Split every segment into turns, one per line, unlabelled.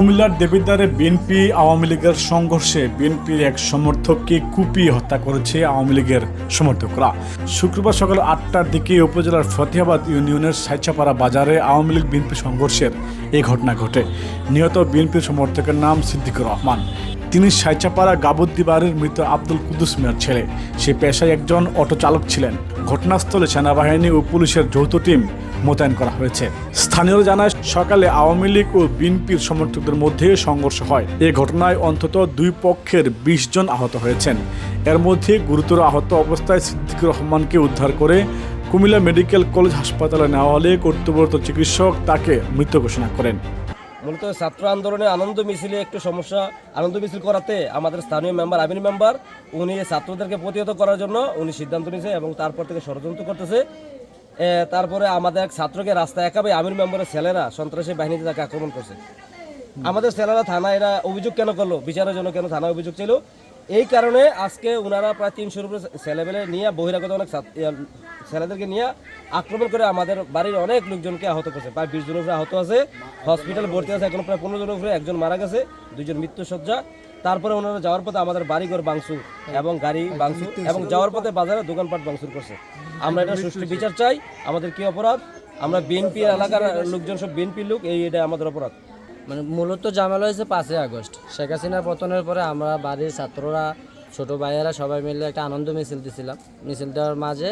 কুমিল্লার দেবিদ্বারে বিএনপি আওয়ামী লীগের সংঘর্ষে বিএনপির এক সমর্থককে কুপিয়ে হত্যা করেছে আওয়ামী লীগের সমর্থকরা। শুক্রবার সকাল আটটার দিকে উপজেলার ফতেহাবাদ ইউনিয়নের সাইচাপাড়া বাজারে আওয়ামী লীগ বিএনপি সংঘর্ষের এই ঘটনা ঘটে। নিহত বিএনপির সমর্থকের নাম সিদ্দিকুর রহমান। তিনি সাইচাপাড়া গাবুদ্দিবারের মৃত আব্দুল কুদ্দুস মিয়ার ছেলে। সে পেশায় একজন অটো চালক ছিলেন। ঘটনাস্থলে সেনাবাহিনী ও পুলিশের যৌথ টিম মোতায়েন করা হয়েছে। স্থানীয় জানায়, সকালে আওয়ামী লীগ ও বিএনপির সমর্থকদের মধ্যে সংঘর্ষ হয়। এ ঘটনায় অন্তত দুই পক্ষের বিশ জন আহত হয়েছেন। এর মধ্যে গুরুতর আহত অবস্থায় সিদ্দিকুর রহমানকে উদ্ধার করে কুমিল্লা মেডিকেল কলেজ হাসপাতালে নেওয়া হলে কর্তব্যরত চিকিৎসক তাকে মৃত ঘোষণা করেন।
মূলত ছাত্র আন্দোলনে আনন্দ মিছিলে একটু সমস্যা আনন্দ মিছিল করাতে আমাদের স্থানীয় মেম্বার আমির মেম্বার উনি ছাত্রদেরকে প্রতিহত করার জন্য উনি সিদ্ধান্ত নিয়েছে এবং তারপর থেকে ষড়যন্ত্র করতেছে। তারপরে আমাদের এক ছাত্রকে রাস্তায় একাবে আমির মেম্বারের ছেলেরা সন্ত্রাসী বাহিনীতে তাকে আক্রমণ করছে। আমাদের ছেলেরা থানায় এরা অভিযোগ কেন করল? বিচারের জন্য কেন থানায় অভিযোগ ছিল এই কারণে আজকে ওনারা প্রায় তিনশোর উপরে ছেলেবেলে নিয়ে বহিরাগত অনেক ছেলেদেরকে নিয়ে আক্রমণ করে আমাদের বাড়ির অনেক লোকজনকে আহত করছে। প্রায় বিশ জনের উপরে আহত আছে হসপিটালে ভর্তি আছে এখন প্রায় পনেরো জনের উপরে একজন মারা গেছে দুইজন মৃত্যুসজ্জা তারপরে ওনারা যাওয়ার পথে আমাদের বাড়িঘর বাংসুর এবং গাড়ি বাংসুর এবং যাওয়ার পথে বাজারে দোকানপাট বাংসুর করছে। আমরা এটা সুষ্ঠু বিচার চাই আমাদের কি অপরাধ? আমরা বিএনপি এলাকার লোকজন সব বিএনপির লোক এই এটা আমাদের অপরাধ।
মানে মূলত ঝামেলা হয়েছে পাঁচই আগস্ট। শেখ হাসিনার পতনের পরে আমরা বাড়ির ছাত্ররা, ছোট ভাইয়েরা সবাই মিলে একটা আনন্দ মিছিল দিছিলাম। মিছিল দেওয়ার মাঝে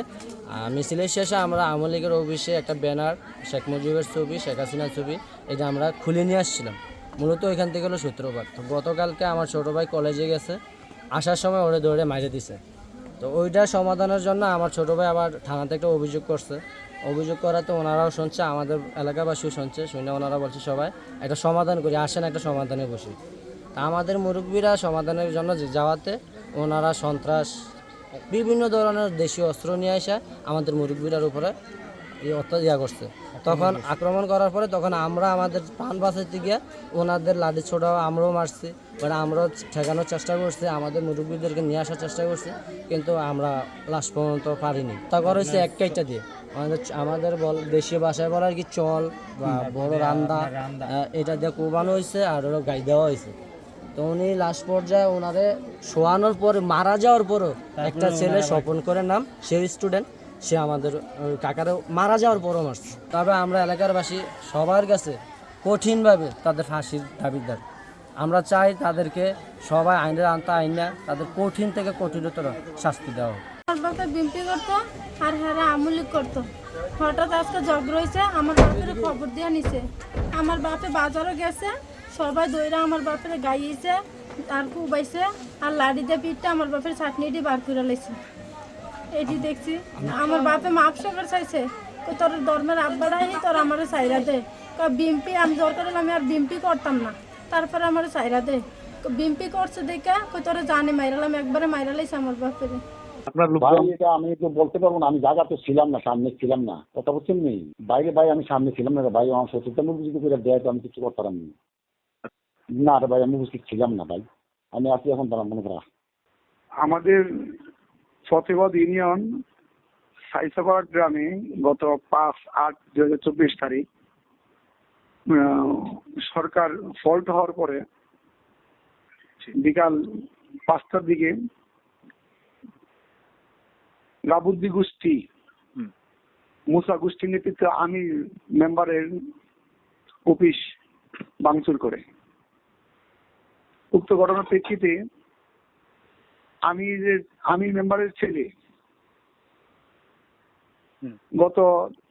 মিছিলের শেষে আমরা আওয়ামী লীগের অফিসে একটা ব্যানার, শেখ মুজিবের ছবি, শেখ হাসিনার ছবি, এটা আমরা খুলে নিয়ে আসছিলাম। মূলত ওইখান থেকে হলো সূত্রপাত। তো গতকালকে আমার ছোট ভাই কলেজে গেছে, আসার সময় ওরে দৌড়ে মাইরে দিছে। তো ওইটা সমাধানের জন্য আমার ছোট ভাই আবার থানাতে একটা অভিযোগ করছে। অভিযোগ করাতে ওনারাও শুনছে, আমাদের এলাকাবাসীও শুনছে, শুনে ওনারা বলছে সবাই, একটা সমাধান করি, আসেন একটা সমাধানে বসি। তা আমাদের মুরব্বীরা সমাধানের জন্য যাওয়াতে ওনারা সন্ত্রাস, বিভিন্ন ধরনের দেশীয় অস্ত্র নিয়ে আসে আমাদের মুরব্বীরার উপরে। অত্যাচার করছে। তখন আক্রমণ করার পরে তখন আমরা আমাদের প্রাণ বাঁচাইতে গিয়ে ওনাদের লাঠি ছোটাও আমরাও মারছি। মানে আমরাও ঠেকানোর চেষ্টা করছি আমাদের মুরব্বীদেরকে নিয়ে আসার চেষ্টা করছি কিন্তু আমরা লাস্ট পর্যন্ত পারিনি। তখন হয়েছে একটাইটা দিয়ে। আমাদের আমাদের বল দেশীয় ভাষায় বলার কি চল বা বড় রান্দা এটা দিয়ে কোবানো হয়েছে আর ওরা গাই দেওয়া হয়েছে। তো উনি লাস্ট পর্যায়ে ওনারে শোয়ানোর পরে মারা যাওয়ার পরও একটা ছেলে স্বপন করে নাম সে স্টুডেন্ট সে আমাদের কাকারও মারা যাওয়ার পরও মারছে তবে আমরা এলাকারবাসী সবার কাছে কঠিনভাবে তাদের ফাঁসির দাবিদার। আমরা চাই তাদেরকে সবাই আইনের আনতে আইন না তাদের কঠিন থেকে কঠিনতর শাস্তি দেওয়া হোক।
বাপে বিম্পি করতো, আর হেরা আমুলিক করতো। হঠাৎ আজকে ঝগড়া হয়েছে, আমার বাপের খবর দিয়ে নিছে। আমার বাপে বাজারও গেছে, সবাই দইরা আমার বাপের গাইয়েছে আর কুবাইছে, আর লাড়ি পিঠটা আমার বাপের চাটনিটি বার করে লাইছে। এটি দেখছি আমার বাপে মাপ সবার চাইছে। তোর ধর্মের আব্বাটাই তোর আমার সাইরা দে। বিম্পি আমি দরকার হলে আমি আর বিম্পি করতাম না। তারপরে আমার সাইরা দে। বিম্পি করছে দেখে কই তোরা জানি মাইরালাম একবারে মাইরালাইছে আমার বাপের।
এটা আমি তো বলতে পারব না আমি জায়গাতে ছিলাম না সামনে ছিলাম না। কথা বলছেন নেই বাইরে ভাই আমি সামনে ছিলাম না ভাই আমার সত্যি মুখ যদি করে দেয় তো আমি কিছু করতে পারলাম না। না রে ভাই আমি উপস্থিত ছিলাম না ভাই। আমি আছি এখন তারা মনে করা
আমাদের ফতেবাদ ইউনিয়ন সাইসাবাদ গ্রামে গত পাঁচ আট দুই হাজার চব্বিশ তারিখ সরকার ফল্ট হওয়ার পরে বিকাল পাঁচটার দিকে গাবুদ্দি গোষ্ঠী মুসা গোষ্ঠীর নেতৃত্বে আমি মেম্বারের অফিস ভাঙচুর করে। উক্ত ঘটনার প্রেক্ষিতে আমি যে আমি মেম্বারের ছেলে। গত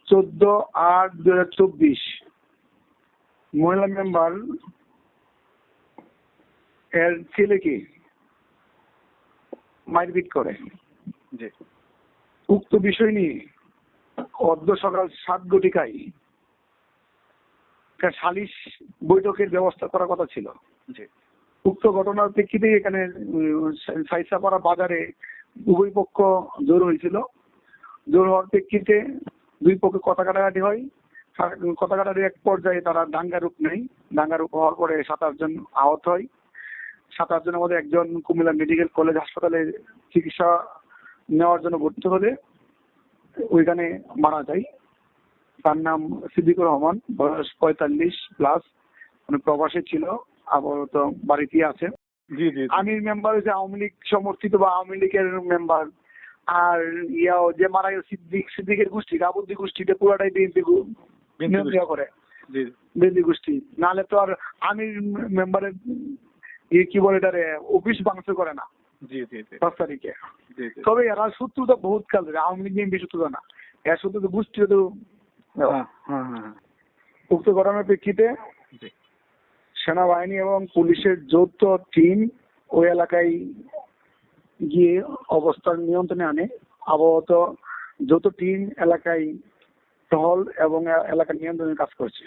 চোদ্দ আট দু হাজার চব্বিশ মহিলা মেম্বার এর ছেলেকে মারপিট করে। উক্ত বিষয় নিয়ে অর্ধ সকাল সাত একটা সালিশ বৈঠকের ব্যবস্থা করার কথা ছিল। উক্ত ঘটনার প্রেক্ষিতে এখানে সাইসাপাড়া বাজারে উভয় পক্ষ জোর হয়েছিল। জোর হওয়ার প্রেক্ষিতে দুই পক্ষে কথা কাটাকাটি হয়। কথা কাটাকাটি এক পর্যায়ে তারা দাঙ্গা রূপ নেয়। দাঙ্গা রূপ হওয়ার পরে সাত আটজন আহত হয়। সাত আটজনের মধ্যে একজন কুমিল্লা মেডিকেল কলেজ হাসপাতালে চিকিৎসা নেওয়ার জন্য ভর্তি হলে ওইখানে মারা যায়। তার নাম সিদ্দিকুর রহমান, বয়স পঁয়তাল্লিশ প্লাস মানে প্রবাসে ছিল। আপাতত বাড়িতে আছে।
জি জি
আমির মেম্বার হচ্ছে আওয়ামী লীগ সমর্থিত বা আওয়ামী লীগের মেম্বার আর ইয়াও যে মারা গেছে সিদ্দিক সিদ্দিকের গোষ্ঠী কাবুদ্দি গোষ্ঠীটা পুরাটাই বিএনপি করে। বিএনপি গোষ্ঠী। নাহলে তো আর আমির মেম্বারের ইয়ে কি বলে এটারে অফিস বাংশ করে না।
জি জি জি।
পাঁচ তারিখে। তবে এরা শত্রুতা বহুত কাল ধরে। আওয়ামী লীগ বিএনপি শত্রুতা না। এর শত্রু তো গোষ্ঠী তো
হ্যাঁ হ্যাঁ হ্যাঁ।
উক্ত ঘটনার প্রেক্ষিতে
জি।
সেনাবাহিনী এবং পুলিশের যৌথ টিম ওই এলাকায় গিয়ে অবস্থান নিয়ন্ত্রণে আনে। আবহত যৌথ টিম এলাকায় টহল এবং এলাকা নিয়ন্ত্রণের কাজ করছে।